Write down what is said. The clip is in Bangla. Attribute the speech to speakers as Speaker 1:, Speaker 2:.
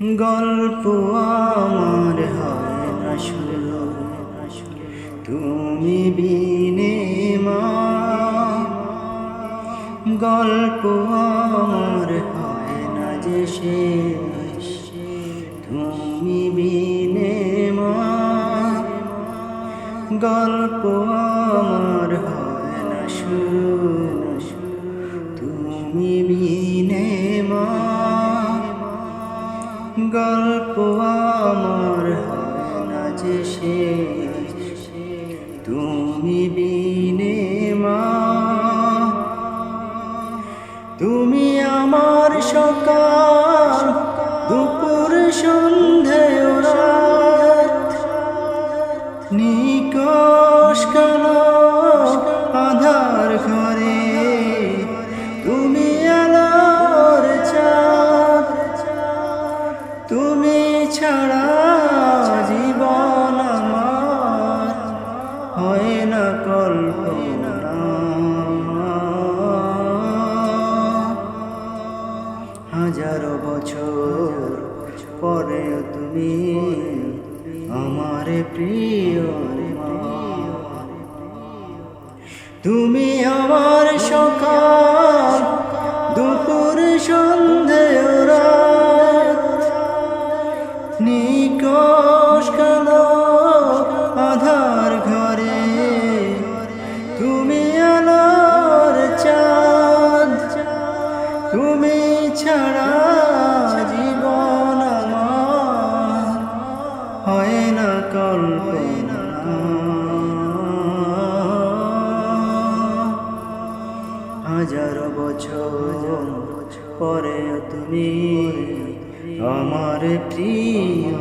Speaker 1: গল্প আমার হয় না তুমি বিনে গল্প আমার হয় না যে শেষ। তুমি বিনে গল্প আমার হয় না শুরু। তুমি বিনে মা। গল্প আমার যে শেষ। তুমি বিনে মা তুমি আমার সকাল দুপুর সন্ধে রাত। কালো না কল্পনা হাজারো বছর পরে তুমি আমার প্রিয়। তুমি আমার সকাল তুমি আলোর চাঁদ, তুমি ছাড়া জীবন আমার হয় না কল্পনা। হাজার বছর পরে তুমি আমার প্রিয়